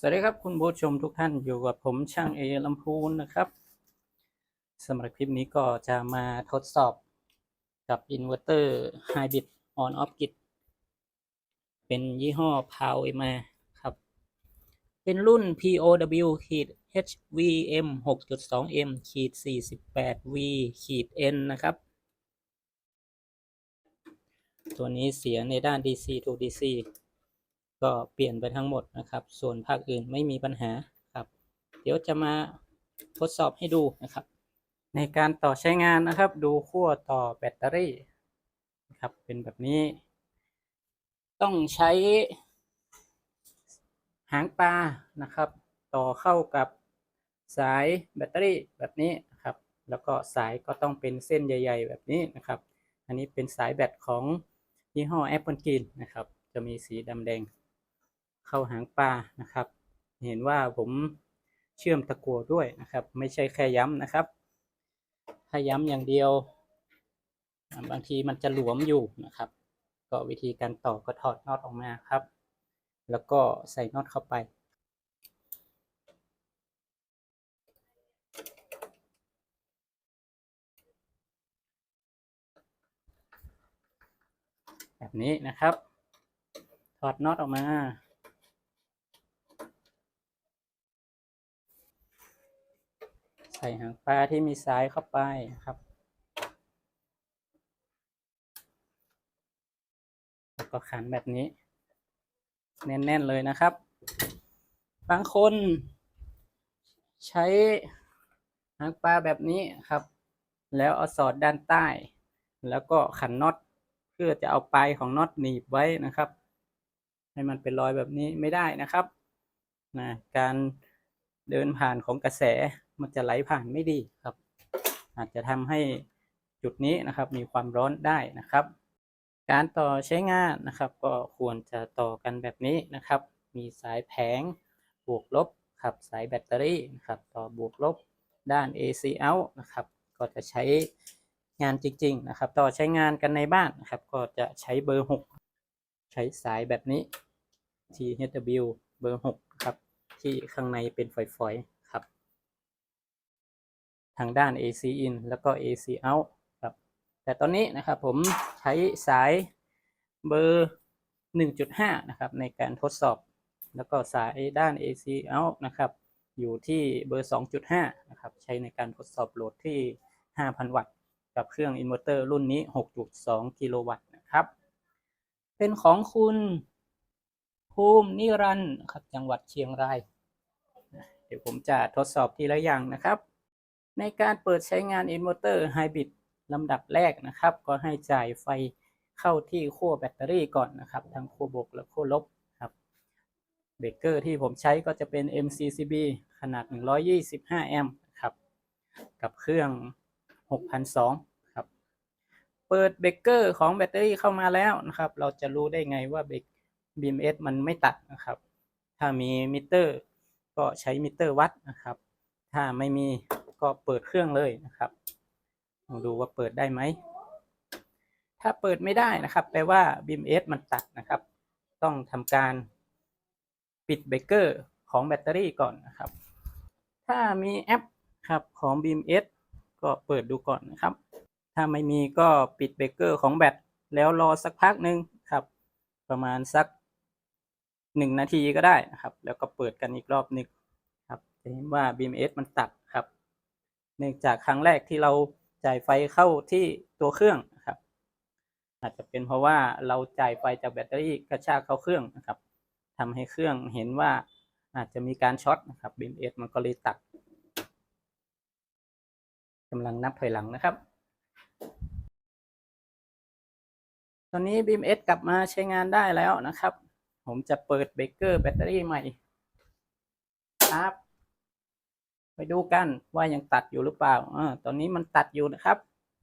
สวัสดีครับคุณผู้ชมทุกท่านอยู่กับผมช่างเอลำพูนนะครับสำหรับคลิปนี้ก็จะมาทดสอบกับอินเวอร์เตอร์ไฮบริดออนออฟกิดเป็นยี่ห้อพาวเอมาครับ เป็นรุ่น POW ขีด HVM 6.2M ขีด 48V ขีด N นะครับ ตัวนี้เสียในด้าน DC to DC ก็เปลี่ยนไปทั้งหมดนะครับ ส่วนภาคอื่นไม่มีปัญหาครับ เดี๋ยวจะมาทดสอบให้ดูนะครับ ในการต่อใช้งานนะครับ ดูขั้วต่อแบตเตอรี่นะครับ เป็นแบบนี้ ต้องใช้หางปลานะครับ ต่อเข้ากับสายแบตเตอรี่แบบนี้นะครับ แล้วก็สายก็ต้องเป็นเส้นใหญ่ ๆ แบบนี้นะครับ อันนี้เป็นสายแบตของยี่ห้อ Apple Green นะครับ จะมีสีดำแดง เข้าหางปลานะครับ เห็นว่าผมเชื่อมตะกัวด้วยนะครับ ไม่ใช่แค่ย้ำนะครับ ถ้าย้ำอย่างเดียว บางทีมันจะหลวมอยู่นะครับ ก็วิธีการต่อก็ถอดน็อตออกมาครับ แล้วก็ใส่น็อตเข้าไปแบบนี้นะครับ ถอดน็อตออกมา ใส่หางปลาที่มีสายเข้าไปครับ แล้วก็ขันแบบนี้ แน่นๆเลยนะครับ บางคนใช้หางปลาแบบนี้ครับ แล้วเอาสอดด้านใต้ แล้วก็ขันน็อตเพื่อจะเอาปลายของน็อตหนีบไว้นะครับ ให้มันเป็นรอยแบบนี้ไม่ได้นะครับนะการเดินผ่านของกระแส มันจะไหลผ่านไม่ดีครับ อาจจะทำให้จุดนี้นะครับ มีความร้อนได้นะครับ การต่อใช้งานนะครับ ก็ควรจะต่อกันแบบนี้นะครับ มีสายแผงบวกลบครับสายแบตเตอรี่นะครับต่อบวกลบด้าน AC out นะครับ ก็จะใช้งานจริง ๆ นะครับ ต่อใช้งานกันในบ้านนะครับ ก็จะใช้เบอร์ 6 ใช้สายแบบนี้ THW เบอร์6ครับที่ข้างในเป็นฝอยๆ ทางด้าน AC in แล้วก็ AC out ครับ แต่ตอนนี้นะครับผมใช้สายเบอร์ 1.5 นะครับ ในการทดสอบ แล้วก็สายด้าน AC out นะครับ อยู่ที่เบอร์ 2.5 นะครับ ใช้ในการทดสอบโหลดที่ 5,000 วัตต์ กับเครื่องอินเวอร์เตอร์รุ่นนี้ 6.2 กิโลวัตต์นะครับ เป็นของคุณภูมินิรันดร์ครับจังหวัดเชียงราย เดี๋ยวผมจะทดสอบทีละอย่างนะครับ ในการเปิดใช้งานอินเวอร์เตอร์ไฮบริดลำดับแรกนะครับ ก็ให้จ่ายไฟเข้าที่ขั้วแบตเตอรี่ก่อนนะครับ ทั้งขั้วบวกและขั้วลบครับเบรกเกอร์ที่ผมใช้ก็จะเป็น MCCB ขนาด 125 แอมป์ครับ กับเครื่อง6,200ครับ เปิดเบรกเกอร์ของแบตเตอรี่เข้ามาแล้วนะครับ เราจะรู้ได้ไงว่าเบรก BMS มันไม่ตัดนะครับ ถ้ามีมิเตอร์ ก็ใช้มิเตอร์วัดนะครับ ถ้าไม่มี ก็เปิดเครื่องเลยนะครับลองดูว่าเปิดได้ไหม ถ้าเปิดไม่ได้นะครับ แปลว่า BMS มันตัดนะครับ ต้องทำการปิดเบรกเกอร์ของแบตเตอรี่ก่อนนะครับ ถ้ามีแอปครับของ BMS ก็เปิดดูก่อนนะครับ ถ้าไม่มีก็ปิดเบรกเกอร์ของแบตแล้วรอสักพักหนึ่งครับ ประมาณสักหนึ่งนาทีก็ได้นะครับ แล้วก็เปิดกันอีกรอบหนึ่งครับจะเห็นว่า BMS มันตัดครับ เนื่องจากครั้งแรกที่เราจ่ายไฟเข้าที่ตัวเครื่องนะครับ อาจจะเป็นเพราะว่าเราจ่ายไฟจากแบตเตอรี่กระชากเข้าเครื่องนะครับทำให้เครื่องเห็นว่าอาจจะมีการช็อตนะครับ BMS มันก็เลยตัดกำลังนับถอยหลังนะครับ ตอนนี้ BMS กลับมาใช้งานได้แล้วนะครับ ผมจะเปิดเบรกเกอร์แบตเตอรี่ใหม่ครับ ไปดูกันว่ายังตัดอยู่หรือเปล่าอตอนนี้มันตัดอยู่นะครับ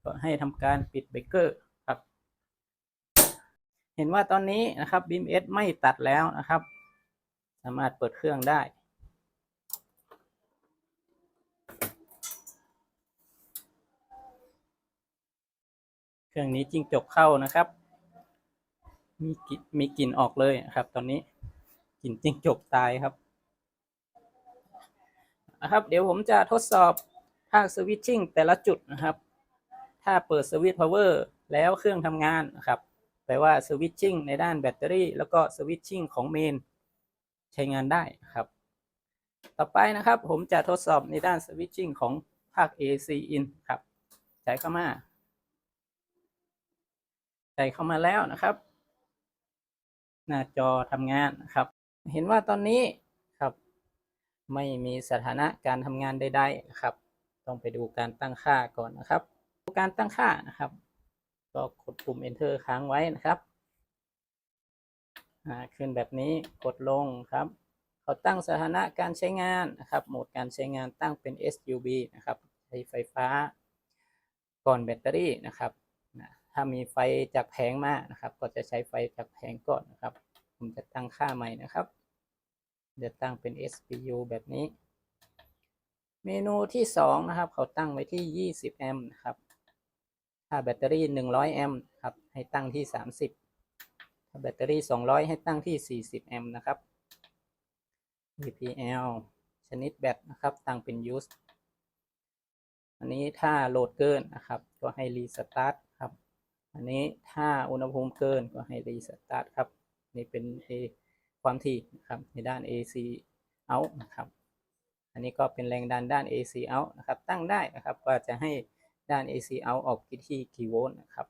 ก็ให้ทำการปิดเบรกเกอร์ครับ เห็นว่าตอนนี้นะครับ BMS ไม่ตัดแล้วนะครับ สามารถเปิดเครื่องได้เครื่องนี้จิ้งจกเข้านะครับ มีกลิ่นมีกลิ่นออกเลยครับ ตอนนี้กลิ่นจิ้งจกตายครับ นะครับ เดี๋ยวผมจะทดสอบภาคสวิตชิ่งแต่ละจุดนะครับ ถ้าเปิดสวิตช์พาวเวอร์แล้วเครื่องทำงานนะครับ แปลว่าสวิตชิ่งในด้านแบตเตอรี่ แล้วก็สวิตชิ่งของเมนใช้งานได้ครับ ต่อไปนะครับผมจะทดสอบในด้านสวิตชิ่งของภาค AC in ครับใส่เข้ามาใส่เข้ามาแล้วนะครับ หน้าจอทำงานนะครับ เห็นว่าตอนนี้ ไม่มีสถานะการทำงานใดๆนะครับ ต้องไปดูการตั้งค่าก่อนนะครับดูการตั้งค่านะครับ ก็กดปุ่ม enter ค้างไว้นะครับอ่าขึ้นแบบนี้กดลงครับเขาตั้งสถานะการใช้งานนะครับ โหมดการใช้งานตั้งเป็น SUB นะครับใช้ไฟฟ้า ก่อนแบตเตอรี่นะครับนะถ้ามีไฟจากแผงมานะครับ ก็จะใช้ไฟจากแผงก่อนนะครับ ผมจะตั้งค่าใหม่นะครับ จะตั้งเป็น SPU แบบนี้ เมนูที่สองนะครับ เขาตั้งไว้ที่ 20 แอมป์นะครับ ถ้าแบตเตอรี่ 100 แอมป์ครับ ให้ตั้งที่ 30 ถ้าแบตเตอรี่ 200 ให้ตั้งที่ 40 แอมป์นะครับ VPL ชนิดแบตนะครับ ตั้งเป็น use อันนี้ถ้าโหลดเกินนะครับ ก็ให้รีสตาร์ทครับ อันนี้ถ้าอุณหภูมิเกินก็ให้รีสตาร์ทครับ นี่เป็น A ความถี่นะครับในด้าน AC out นะครับอันนี้ก็เป็นแรงดันด้าน AC out นะครับตั้งได้นะครับว่าจะให้ด้าน AC out ออกที่กี่โวลต์นะครับ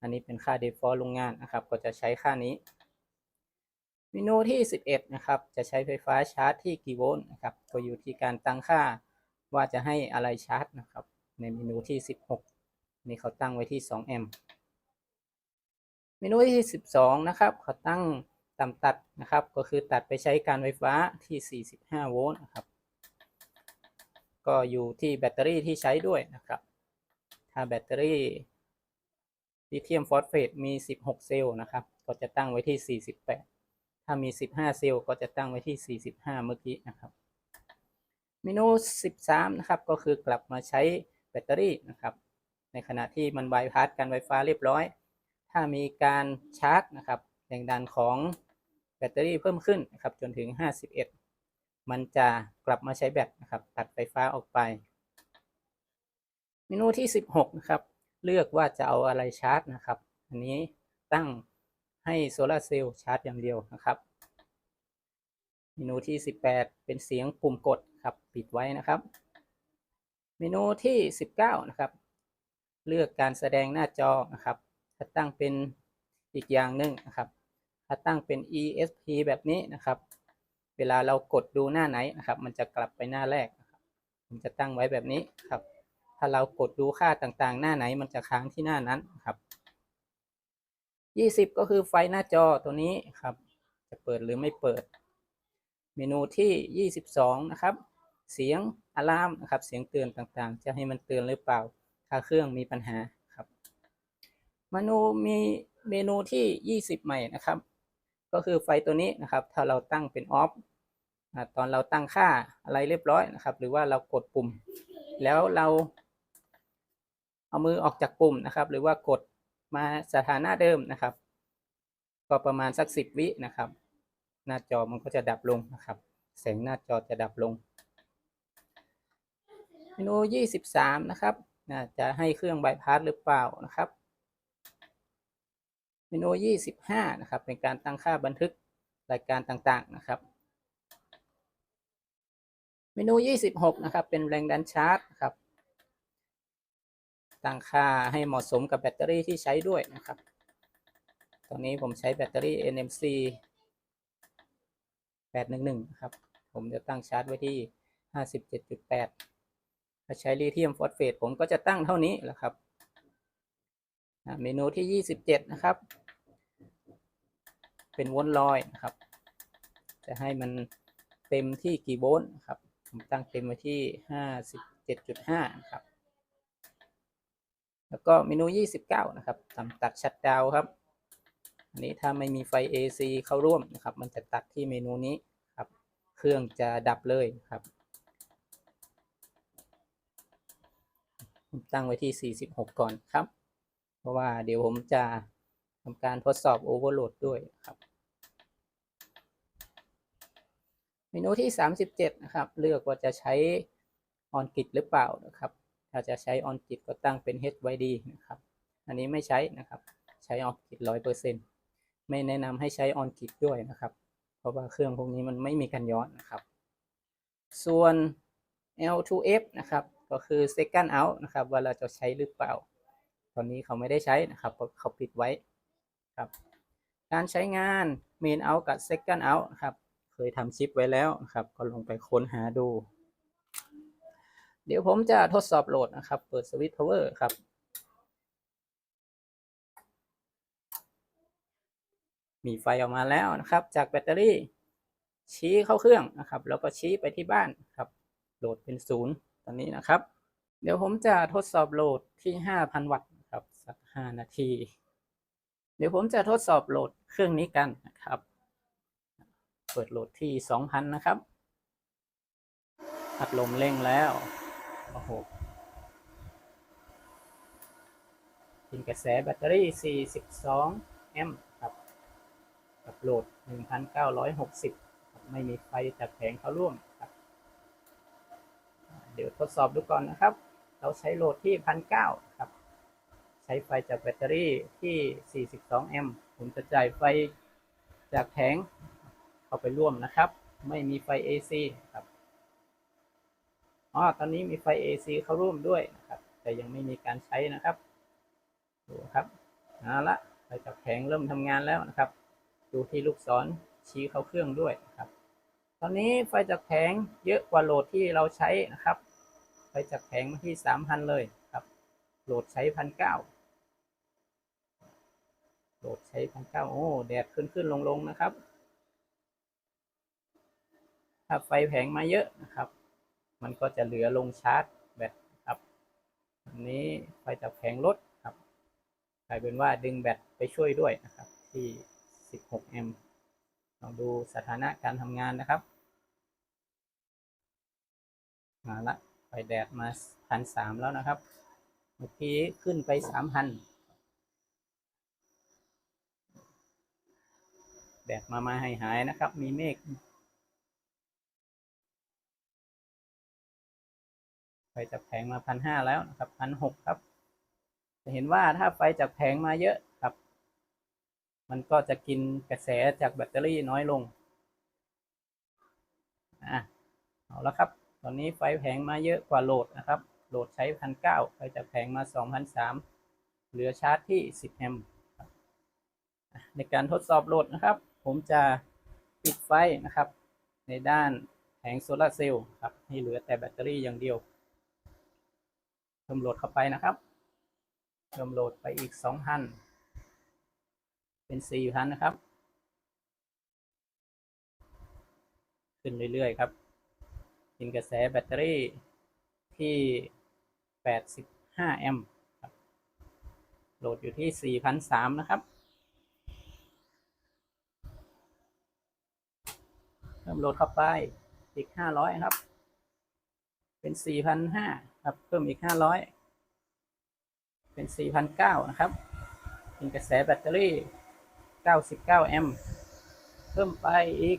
อันนี้เป็นค่า default โรงงานนะครับ ก็จะใช้ค่านี้เมนูที่ 11 นะครับ จะใช้ไฟฟ้าชาร์จที่กี่โวลต์นะครับ ก็อยู่ที่การตั้งค่าว่าจะให้อะไรชาร์จนะครับ ในเมนูที่ 16 นี่เขาตั้งไว้ที่ 2 แอมป์ เมนูที่ 12 นะครับ เขาตั้ง ต่ำตัดนะครับ ก็คือตัดไปใช้การไฟฟ้าที่ 45 โวลต์นะครับ ก็อยู่ที่แบตเตอรี่ที่ใช้ด้วยนะครับ ถ้าแบตเตอรี่ลิเธียมฟอสเฟตมี 16 เซลล์นะครับ ก็จะตั้งไว้ที่ 48 ถ้ามี 15 เซลล์ก็จะตั้งไว้ที่ 45 เมื่อกี้นะครับเมนู 13 นะครับ ก็คือกลับมาใช้แบตเตอรี่นะครับ ในขณะที่มันบายพาสการไฟฟ้าเรียบร้อย ถ้ามีการชาร์จนะครับแรงดันของ แบตเตอรี่เพิ่มขึ้นนะครับจนถึง 51 มันจะกลับมาใช้แบตนะครับตัดไฟฟ้าออกไป เมนูที่ 16 นะครับ เลือกว่าจะเอาอะไรชาร์จนะครับ อันนี้ตั้งให้โซลาเซลล์ชาร์จอย่างเดียวนะครับ เมนูที่ 18 เป็นเสียงปุ่มกดครับปิดไว้นะครับ เมนูที่ 19 นะครับ เลือกการแสดงหน้าจอนะครับถ้าตั้งเป็นอีกอย่างหนึ่งนะครับ ถ้าตั้งเป็น ESP แบบนี้นะครับ เวลาเรากดดูหน้าไหนนะครับ มันจะกลับไปหน้าแรกนะครับผมจะตั้งไว้แบบนี้ครับ ถ้าเรากดดูค่าต่างๆ หน้าไหนมันจะค้างที่หน้านั้นครับ20 ก็คือไฟหน้าจอตัวนี้ครับ จะเปิดหรือไม่เปิด เมนูที่ 22 นะครับ เสียงอะลามนะครับ เสียงเตือนต่างๆ จะให้มันเตือนหรือเปล่า ถ้าเครื่องมีปัญหาครับ เมนูมีเมนูที่ 20 ใหม่นะครับ ก็คือไฟตัวนี้นะครับ ถ้าเราตั้งเป็นออฟตอนเราตั้งค่าอะไรเรียบร้อยนะครับ หรือว่าเรากดปุ่ม แล้วเรา เอามือออกจากปุ่มนะครับ หรือว่ากดมาสถานะเดิมนะครับ ก็ประมาณสักสิบวินะครับ หน้าจอมันก็จะดับลงนะครับแสงหน้าจอจะดับลง เมนู 23 นะครับจะให้เครื่องบายพาสหรือเปล่านะครับ เมนู 25 นะครับ เป็นการตั้งค่าบันทึกรายการต่างๆนะครับ เมนู 26 นะครับ เป็นแรงดันชาร์จครับ ตั้งค่าให้เหมาะสมกับแบตเตอรี่ที่ใช้ด้วยนะครับ ตอนนี้ผมใช้แบตเตอรี่ NMC 811ครับ ผมจะตั้งชาร์จไว้ที่ 57.8 ถ้าใช้ลิเธียมฟอสเฟตผมก็จะตั้งเท่านี้แหละครับ เมนูที่ 27 นะครับ เป็นวนลอยนะครับ จะให้มันเต็มที่กี่โวลต์ครับ ผมตั้งเต็มไว้ที่ 57.5ครับ แล้วก็เมนู 29 นะครับทำตัดชัดดาวครับ อันนี้ถ้าไม่มีไฟ AC เข้าร่วมนะครับ มันจะตัดที่เมนูนี้ครับ เครื่องจะดับเลยครับผมตั้งไว้ที่ 46 ก่อนครับ เพราะว่าเดี๋ยวผมจะทำการทดสอบโอเวอร์โหลดด้วยครับ เมนูที่ 37 นะครับ เลือกว่าจะใช้ออนกิดหรือเปล่านะครับ ถ้าจะใช้ออนกิดก็ตั้งเป็น HYD นะครับ อันนี้ไม่ใช้นะครับ ใช้ออนกิดร้อยเปอร์เซ็นไม่แนะนำให้ใช้ออนกิดด้วยนะครับ เพราะว่าเครื่องพวกนี้มันไม่มีการย้อนนะครับ ส่วน L2F นะครับ ก็คือ second out นะครับ ว่าเราจะใช้หรือเปล่า ตอนนี้เขาไม่ได้ใช้นะครับเขาปิดไว้ครับ การใช้งาน main out กับ second out ครับ เคยทำชิปไว้แล้วครับ ก็ลงไปค้นหาดู เดี๋ยวผมจะทดสอบโหลดนะครับ เปิดสวิตช์ power ครับมีไฟออกมาแล้วนะครับ จากแบตเตอรี่ ชี้เข้าเครื่องนะครับ แล้วก็ชี้ไปที่บ้านครับ โหลดเป็นศูนย์ตอนนี้นะครับ เดี๋ยวผมจะทดสอบโหลดที่ 5,000 วัตต์ สัก5นาที เดี๋ยวผมจะทดสอบโหลดเครื่องนี้กันนะครับ เปิดโหลดที่2,000นะครับพัดลมเร่งแล้วโอ้โหกินกระแสแบตเตอรี่ 42 แอมป์ครับกับโหลด 1,960ครับไม่มีไฟจากแผงเข้าร่วมครับ เดี๋ยวทดสอบดูก่อนนะครับ เราใช้โหลดที่ 1,900 ครับ ช้ไฟจากแบตเตอรี่ที่ 42 แอมป์ ผมจะจ่ายไฟจากแผงเข้าไปร่วมนะครับ ไม่มีไฟ AC ครับ อ๋อ ตอนนี้มีไฟ AC เข้าร่วมด้วยนะครับ แต่ยังไม่มีการใช้นะครับ ดูครับเอาละไฟจากแผงเริ่มทำงานแล้วนะครับ ดูที่ลูกศรชี้เข้าเครื่องด้วยนะครับ ตอนนี้ไฟจากแผงเยอะกว่าโหลดที่เราใช้นะครับ ไฟจากแผงมาที่ 3,000 เลยครับโหลดใช้พันเก้า โหลดใช้พันเก้าโอ้แดดขึ้นขึ้นลงลงนะครับ ถ้าไฟแผงมาเยอะนะครับ มันก็จะเหลือลงชาร์จแบตครับอันนี้ไฟจากแผงลดครับกลายเป็นว่าดึงแบตไปช่วยด้วยนะครับ ที่ 16 แอมป์ลองดูสถานะการทำงานนะครับมาละไฟแดดมาพันสามแล้วนะครับ เมื่อกี้ขึ้นไปสามพัน แดดมามาให้หายนะครับ มีเมฆไฟจากแผงมาพันห้าแล้วนะครับพันหกครับ จะเห็นว่าถ้าไฟจากแผงมาเยอะครับ มันก็จะกินกระแสจากแบตเตอรี่น้อยลงอะเอาละครับ ตอนนี้ไฟแผงมาเยอะกว่าโหลดนะครับ โหลดใช้พันเก้าไฟจากแผงมาสองพันสามเหลือชาร์จที่สิบแอมป์ในการทดสอบโหลดนะครับ ผมจะปิดไฟนะครับ ในด้านแผงโซลาร์เซลล์ครับ ให้เหลือแต่แบตเตอรี่อย่างเดียวเพิ่มโหลดเข้าไปนะครับเพิ่มโหลดไปอีกสองพันเป็นสี่พันนะครับ ขึ้นเรื่อยๆครับกินกระแสแบตเตอรี่ที่85แอมป์โหลดอยู่ที่4,300นะครับ พิ่มโหลดเข้าไปอีก500ครับ เป็น4,500ครับ เพิ่มอีก500เป็น4,900นเก้านะครับกินกระแสแบตเตอรี่99แอมป์เพิ่มไปอีก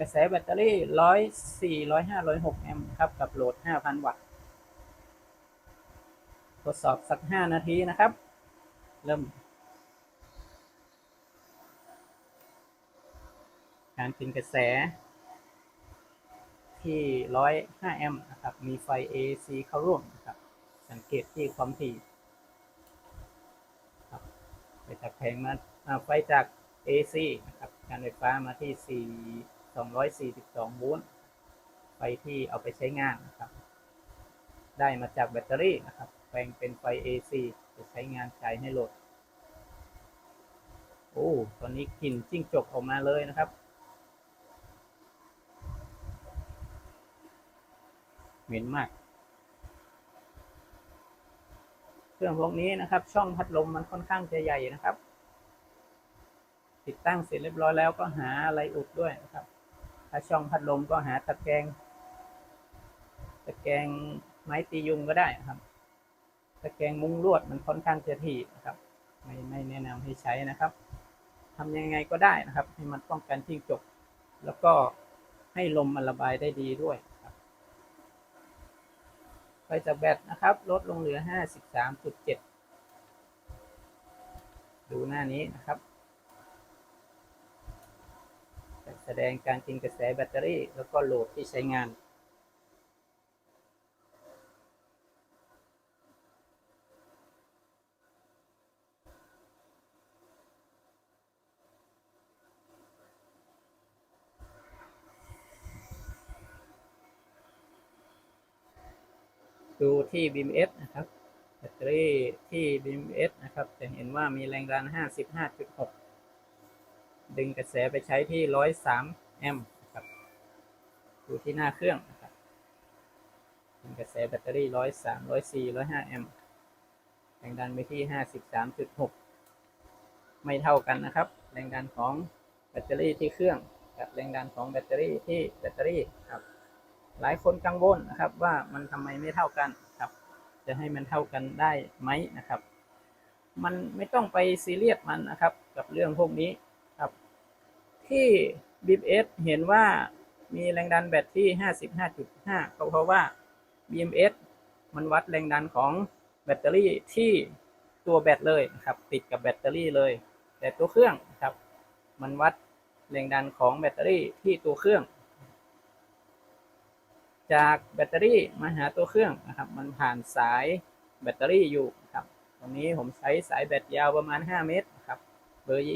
กระแสแบตเตอรี่ร้อยสี่ร้อยห้าร้อยหกแอมป์ครับ กับโหลดห้าพันวัตต์ทดสอบสักห้านาทีนะครับ เริ่ม การกินกระแส ที่ร้อยห้าแอมป์นะครับ มีไฟ AC เข้าร่วมนะครับ สังเกตที่ความถี่ครับไปจากแผงมาไฟจาก AC นะครับ การไฟฟ้ามาที่ 4 242 โวลต์ไฟที่เอาไปใช้งานนะครับ ได้มาจากแบตเตอรี่นะครับ แปลงเป็นไฟ AC จะใช้งานจ่ายให้โหลด โอ้ ตอนนี้กลิ่นจิ้งจกออกมาเลยนะครับ เหม็นมาก เครื่องพวกนี้นะครับ ช่องพัดลมมันค่อนข้างจะใหญ่นะครับ ติดตั้งเสร็จเรียบร้อยแล้วก็หาอะไรอุดด้วยนะครับ ถ้าช่องพัดลมก็หาตะแกรงตะแกรงไม้ตียุงก็ได้นะครับ ตะแกรงมุ้งลวดมันค่อนข้างจะถี่นะครับ ไม่ไม่แนะนำให้ใช้นะครับทำยังไงก็ได้นะครับ ให้มันป้องกันจิ้งจก แล้วก็ให้ลมมันระบายได้ดีด้วย ไฟจากแบตนะครับ ลดลงเหลือ 53.7 ดูหน้านี้นะครับแสดงการกินกระแสแบตเตอรี่ แล้วก็โหลดที่ใช้งาน ดู ที่ BMS นะครับแบตเตอรี่ที่ BMS นะครับจะเห็นว่ามีแรงดัน 55.6 ดึงกระแสไปใช้ที่ 103 แอมป์นะครับดูที่หน้าเครื่องนะครับดึงกระแสแบตเตอรี่ 103 104 105 แอมป์แรงดันไปที่ 53.6 ไม่เท่ากันนะครับ แรงดันของแบตเตอรี่ที่เครื่องกับแรงดันของแบตเตอรี่ที่แบตเตอรี่ครับ หลายคนกังวลนะครับว่ามันทำไมไม่เท่ากัน จะให้มันเท่ากันได้ไหมนะครับ มันไม่ต้องไปซีเรียสมันนะครับ กับเรื่องพวกนี้ครับ ที่ BMS เห็นว่ามีแรงดันแบตที่ 55.5 ก็เพราะว่า BMS มันวัดแรงดันของแบตเตอรี่ที่ตัวแบตเลยนะครับ ติดกับแบตเตอรี่เลย แต่ตัวเครื่องนะครับ มันวัดแรงดันของแบตเตอรี่ที่ตัวเครื่อง จากแบตเตอรี่มาหาตัวเครื่องนะครับ มันผ่านสายแบตเตอรี่อยู่นะครับ ตรงนี้ผมใช้สายแบตยาวประมาณ 5 เมตรนะครับ เบอร์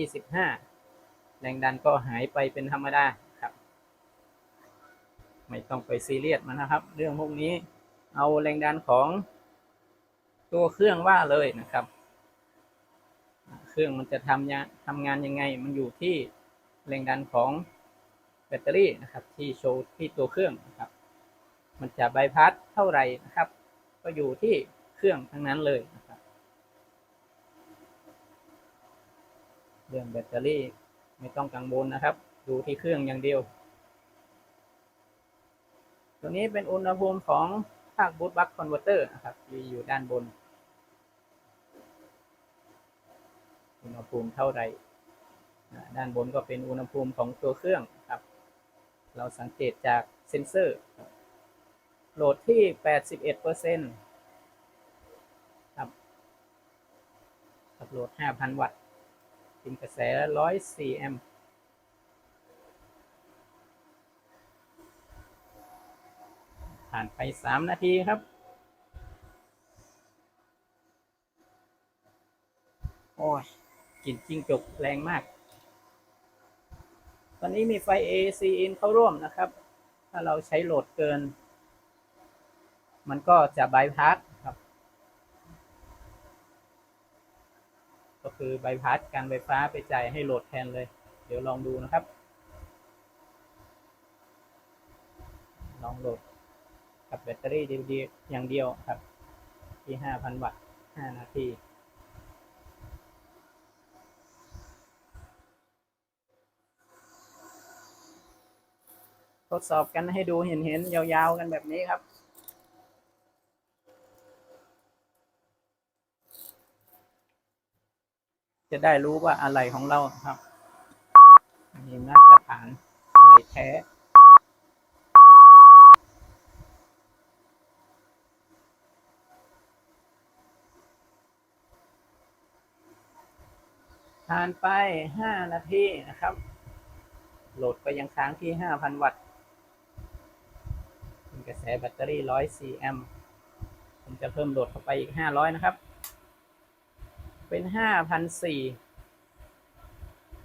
25 แรงดันก็หายไปเป็นธรรมดาครับ ไม่ต้องไปซีเรียสมันนะครับ เรื่องพวกนี้เอาแรงดันของตัวเครื่องว่าเลยนะครับ เครื่องมันจะทำยาทำงานยังไง มันอยู่ที่แรงดันของแบตเตอรี่นะครับ ที่โชว์ที่ตัวเครื่องนะครับ มันจะบพาสเท่าไหร่นะครับ ก็อยู่ที่เครื่องทั้งนั้นเลยนะครับ เรื่องแบตเตอรี่ไม่ต้องกังวลนะครับ ดูที่เครื่องอย่างเดียว ตัวนี้เป็นอุณหภูมิของภาคบูตบัคคอนเวอร์เตอร์นะครับที่อยู่ด้านบน อุณหภูมิเท่าไหร่ด้านบนก็เป็นอุณหภูมิของตัวเครื่องครับ เราสังเกตจากเซนเซอร์ โหลดที่ 81เปอร์เซ็นต์ครับกับโหลด 5,000 วัตต์กินกระแส 104 แอมป์ผ่านไป 3 นาทีครับ โอ้ยกลิ่นจิ้งจกแรงมาก ตอนนี้มีไฟ AC in เข้าร่วมนะครับ ถ้าเราใช้โหลดเกิน มันก็จะบายพาสครับ ก็คือบายพาสการไฟฟ้าไปจ่ายให้โหลดแทนเลย เดี๋ยวลองดูนะครับ ลองโหลดกับแบตเตอรี่ดีๆอย่างเดียวครับ ที่ 5,000 วัตต์ 5 นาทีทดสอบกันให้ดูเห็นๆยาวๆกันแบบนี้ครับ จะได้รู้ว่าอะไรของเราครับมีมาตรฐานอะไรแท้ผ่านไป5นาทีนะครับ โหลดก็ยังค้างที่5,000วัตต์เป็นกระแสแบตเตอรี่104แอมผมจะเพิ่มโหลดเข้าไปอีก500นะครับ เป็นห้าพันสี่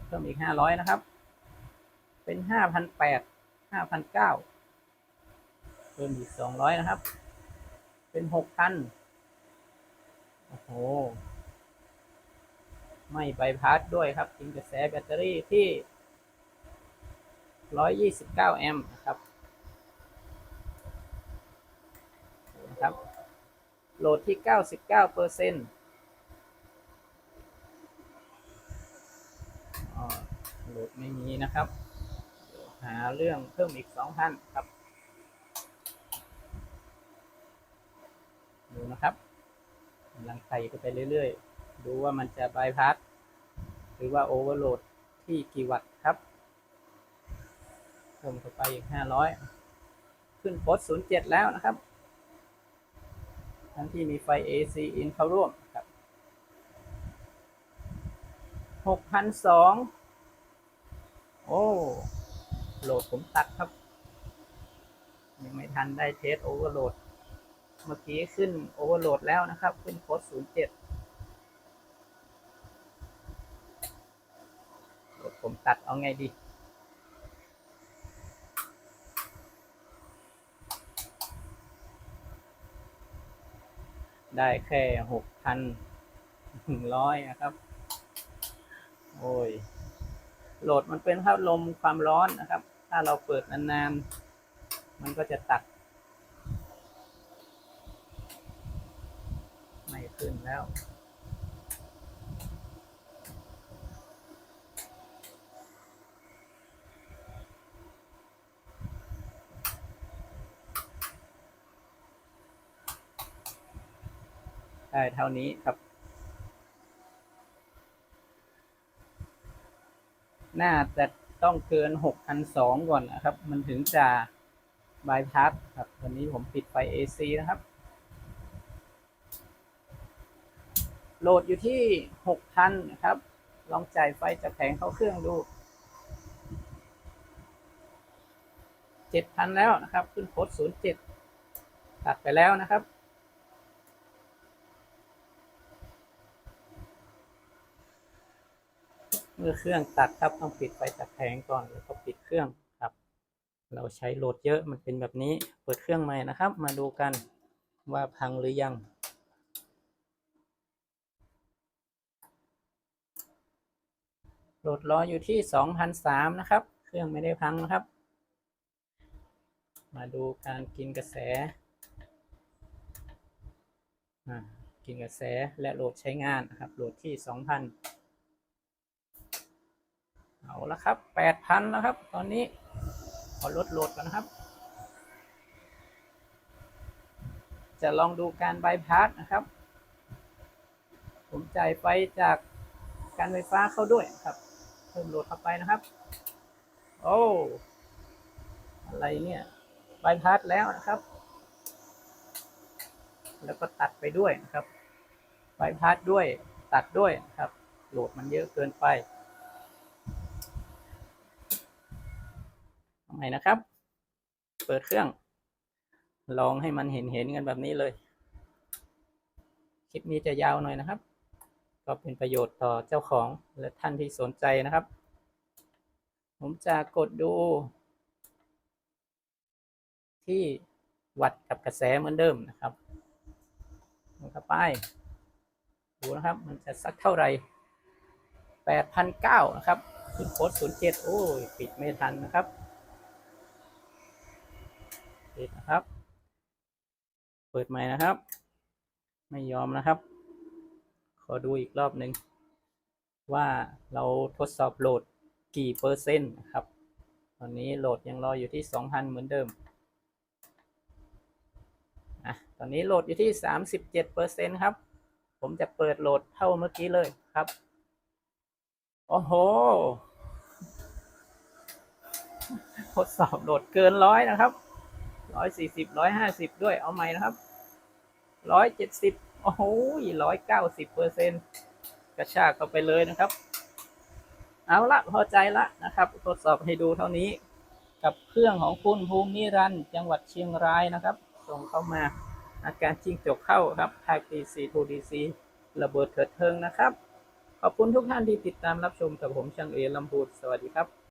เพิ่มอีกห้าร้อยนะครับ เป็นห้าพันแปดห้าพันเก้าเพิ่มอีกสองร้อยนะครับ เป็นหกพันโอ้โห ไม่ใบพัดด้วยครับทิ้งกระแสแบตเตอรี่ที่ร้อยยี่สิบเก้าแอมป์นะครับนะครับ โหลดที่เก้าสิบเก้าเปอร์เซ็นต์โหลดไม่มีนะครับ หาเรื่องเพิ่มอีก2,000ครับ ดูนะครับกำลังไต่ไปเรื่อยๆ ดูว่ามันจะบายพาสหรือว่าโอเวอร์โหลดที่กี่วัตต์ครับเพิ่มเข้าไปอีกห้าร้อยขึ้นโพสศูนย์เจ็ดแล้วนะครับ ทั้งที่มีไฟ AC in เข้าร่วมครับหกพันสอง โอ้ โหลดผมตัดครับ ยังไม่ทันได้เทสโอเวอร์โหลด เมื่อกี้ขึ้นโอเวอร์โหลดแล้วนะครับ ขึ้นโพสศูนย์เจ็ดโหลดผมตัดเอาไงดีได้แค่หกพันหนึ่งร้อยนะครับ โอ้ย โหลดมันเป็นพัดลมความร้อนนะครับ ถ้าเราเปิดนานๆ มันก็จะตัด ไม่ขึ้นแล้วได้เท่านี้ครับ น่าจะต้องเกินหกพันสองก่อนนะครับ มันถึงจะบายพาสครับตอนนี้ผมปิดไฟ AC นะครับ โหลดอยู่ที่หกพันนะครับ ลองจ่ายไฟจากแผงเข้าเครื่องดูเจ็ดพันแล้วนะครับ ขึ้นโค้ดศูนย์เจ็ดตัดไปแล้วนะครับ เมื่อเครื่องตัดครับต้องปิดไฟจากแผงก่อนแล้วก็ปิดเครื่องครับ เราใช้โหลดเยอะมันเป็นแบบนี้เปิดเครื่องใหม่นะครับ มาดูกันว่าพังหรือยังโหลดรออยู่ที่สองพันสามนะครับ เครื่องไม่ได้พังนะครับ มาดูการกินกระแสกินกระแสและโหลดใช้งานนะครับโหลดที่สองพัน เอาละครับแปดพันแล้วครับ ตอนนี้ขอลดโหลดก่อนนะครับ จะลองดูการบายพาสนะครับ ผมจ่ายไฟจากการไฟฟ้าเข้าด้วยครับเพิ่มโหลดเข้าไปนะครับ โอ้อะไรเนี่ยบายพาสแล้วนะครับ แล้วก็ตัดไปด้วยนะครับบายพาสด้วยตัดด้วยนะครับ โหลดมันเยอะเกินไป ทำไมนะครับ เปิดเครื่อง ลองให้มันเห็นเห็นกันแบบนี้เลย คลิปนี้จะยาวหน่อยนะครับ ก็เป็นประโยชน์ต่อเจ้าของและท่านที่สนใจนะครับ ผมจะกดดู ที่วัดกับกระแสเหมือนเดิมนะครับลงข้าไปดูนะครับ มันจะสักเท่าไหร่แปดพันเก้านะครับขึ้นโค้ดศูนย์เจ็ดโอ้ย ปิดไม่ทันนะครับ ปิดนะครับ เปิดใหม่นะครับ ไม่ยอมนะครับ ขอดูอีกรอบหนึ่งว่าเราทดสอบโหลดกี่เปอร์เซ็นต์นะครับ ตอนนี้โหลดยังรออยู่ที่ 2,000 เหมือนเดิมอะตอนนี้โหลดอยู่ที่ 37เปอร์เซ็นต์ครับ ผมจะเปิดโหลดเท่าเมื่อกี้เลยครับโอ้โห ทดสอบโหลดเกินร้อยนะครับ ร้อยสี่สิบร้อยห้าสิบด้วยเอาใหม่นะครับร้อยเจ็ดสิบโอ้โหร้อยเก้าสิบเปอร์เซ็นกระชากเข้าไปเลยนะครับ เอาละพอใจละนะครับทดสอบให้ดูเท่านี้ กับเครื่องของคุณภูมินิรันจังหวัดเชียงรายนะครับ ส่งเข้ามาอาการจิ้งจกเข้าครับภาค DC 2 DC ระเบิดเถิดเทิงนะครับ ขอบคุณทุกท่านที่ติดตามรับชมกับผมช่างเอลำพูดสวัสดีครับ